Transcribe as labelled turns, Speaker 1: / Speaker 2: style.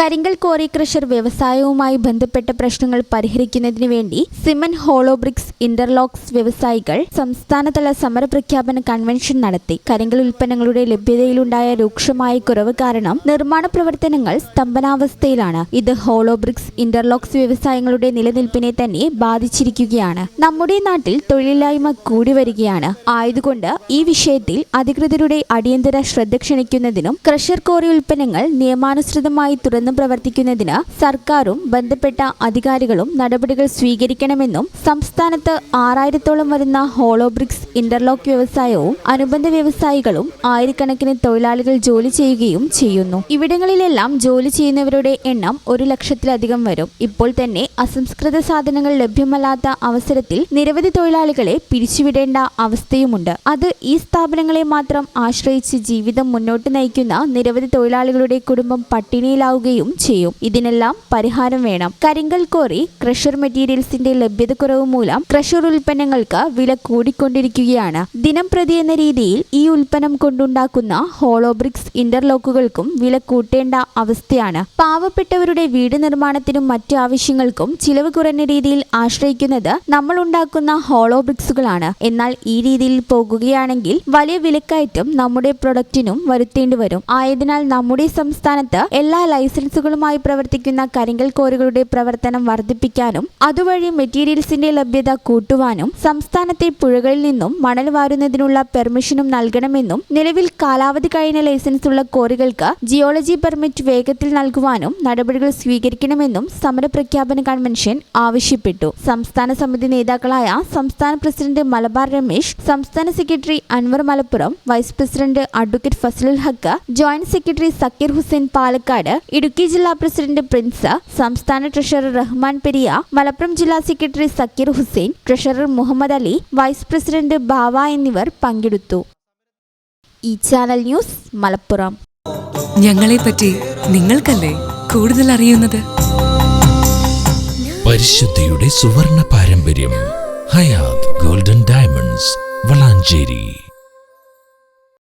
Speaker 1: കരിങ്കൽ quarry crusher വ്യവസായവുമായി ബന്ധപ്പെട്ട പ്രശ്നങ്ങൾ പരിഹരിക്കുന്നതിന് വേണ്ടി സിമന്റ് ഹോളോബ്രിക്സ് ഇന്റർലോക്സ് വ്യവസായികൾ സംസ്ഥാനതല സമരപ്രഖ്യാപന കൺവെൻഷൻ നടത്തി. കരിങ്കൽ ഉൽപ്പന്നങ്ങളുടെ ലഭ്യതയിലുണ്ടായ രൂക്ഷമായ കുറവ് കാരണം നിർമ്മാണ പ്രവർത്തനങ്ങൾ സ്തംഭനാവസ്ഥയിലാണ്. ഇത് ഹോളോബ്രിക്സ് ഇന്റർലോക്സ് വ്യവസായങ്ങളുടെ നിലനിൽപ്പിനെ തന്നെ ബാധിച്ചിരിക്കുകയാണ്. നമ്മുടെ നാട്ടിൽ തൊഴിലില്ലായ്മ കൂടി വരികയാണ്. ആയതുകൊണ്ട് ഈ വിഷയത്തിൽ അധികൃതരുടെ അടിയന്തര ശ്രദ്ധ ക്ഷണിക്കുന്നതിനും ക്രഷർ കോറി ഉൽപ്പന്നങ്ങൾ നിയമാനുസൃതമായി തുറന്നു പ്രവർത്തിക്കുന്നതിന് സർക്കാരും ബന്ധപ്പെട്ട അധികാരികളും നടപടികൾ സ്വീകരിക്കണമെന്നും സംസ്ഥാനത്ത് ആറായിരത്തോളം വരുന്ന ഹോളോബ്രിക്സ് ഇന്റർലോക്ക് വ്യവസായവും അനുബന്ധ വ്യവസായികളും ആയിരക്കണക്കിന് തൊഴിലാളികൾ ജോലി ചെയ്യുകയും ചെയ്യുന്നു. ഇവിടങ്ങളിലെല്ലാം ജോലി ചെയ്യുന്നവരുടെ എണ്ണം ഒരു ലക്ഷത്തിലധികം വരും. ഇപ്പോൾ തന്നെ അസംസ്കൃത സാധനങ്ങൾ ലഭ്യമല്ലാത്ത അവസരത്തിൽ നിരവധി തൊഴിലാളികളെ പിരിച്ചുവിടേണ്ട അവസ്ഥയുമുണ്ട്. അത് ഈ സ്ഥാപനങ്ങളെ മാത്രം ആശ്രയിച്ച് ജീവിതം മുന്നോട്ട് നയിക്കുന്ന നിരവധി തൊഴിലാളികളുടെ കുടുംബം പട്ടിണിയിലാവുകയും ചെയ്യും. ഇതിനെല്ലാം പരിഹാരം വേണം. കരിങ്കൽ കോറി ക്രഷർ മെറ്റീരിയൽസിന്റെ ലഭ്യതക്കുറവ് മൂലം ക്രഷർ ഉൽപ്പന്നങ്ങൾക്ക് വില കൂടിക്കൊണ്ടിരിക്കുകയാണ്. ദിനം പ്രതി എന്ന രീതിയിൽ ഈ ഉൽപ്പന്നം കൊണ്ടുണ്ടാക്കുന്ന ഹോളോബ്രിക്സ് ഇന്റർലോക്കുകൾക്കും വില കൂട്ടേണ്ട അവസ്ഥയാണ്. പാവപ്പെട്ടവരുടെ വീട് നിർമ്മാണത്തിനും മറ്റു ആവശ്യങ്ങൾക്കും ചിലവ് കുറഞ്ഞ രീതിയിൽ ആശ്രയിക്കുന്നത് നമ്മൾ ഉണ്ടാക്കുന്ന ഹോളോബ്രിക്സുകളാണ്. എന്നാൽ ഈ രീതിയിൽ പോകുകയാണെങ്കിൽ വലിയ വിലക്കയറ്റം നമ്മുടെ പ്രൊഡക്റ്റിനും വരുത്തേണ്ടി വരും. ആയതിനാൽ നമ്മുടെ സംസ്ഥാനത്ത് എല്ലാ ലൈസൻസുകളുമായി പ്രവർത്തിക്കുന്ന കരിങ്കൽ കോറുകളുടെ പ്രവർത്തനം വർദ്ധിപ്പിക്കാനും അതുവഴി മെറ്റീരിയൽസിന്റെ ലഭ്യത കൂട്ടുവാനും സംസ്ഥാനത്തെ പുഴകളിൽ നിന്നും മണൽ വാരുന്നതിനുള്ള പെർമിഷനും നൽകണമെന്നും നിലവിൽ കാലാവധി കഴിഞ്ഞ ലൈസൻസ് ഉള്ള കോറികൾക്ക് ജിയോളജി പെർമിറ്റ് വേഗത്തിൽ നൽകുവാനും നടപടികൾ സ്വീകരിക്കണമെന്നും സമരപ്രഖ്യാപന കൺവെൻഷൻ ആവശ്യപ്പെട്ടു. സംസ്ഥാന സമിതി നേതാക്കളായ സംസ്ഥാന പ്രസിഡന്റ് മലബാർ രമേശ് സംസ്ഥാന secretary Anwar Malappuram vice president advocate Fazalul Haq joint secretary Zakir Hussain Palakkad Idukki ജില്ലാ പ്രസിഡന്റ് പ്രിൻസ് സംസ്ഥാന ട്രഷറർ റഹ്മാൻ പെരിയ മലപ്പുറം ജില്ലാ secretary Zakir Hussain treasurer Muhammad Ali vice president Bava എന്നിവർ പങ്കെടുത്തു. ഈ ചാനൽ ന്യൂസ് മലപ്പുറം.
Speaker 2: ഞങ്ങളെ പറ്റി നിങ്ങൾക്കല്ലേ കൂടുതൽ അറിയുന്നത്?
Speaker 3: പരിശുദ്ധിയുടെ സുവർണ പാരമ്പര്യം ഹയാത് ഗോൾഡൻ ഡയമണ്ട്സ് വളാഞ്ചേരി.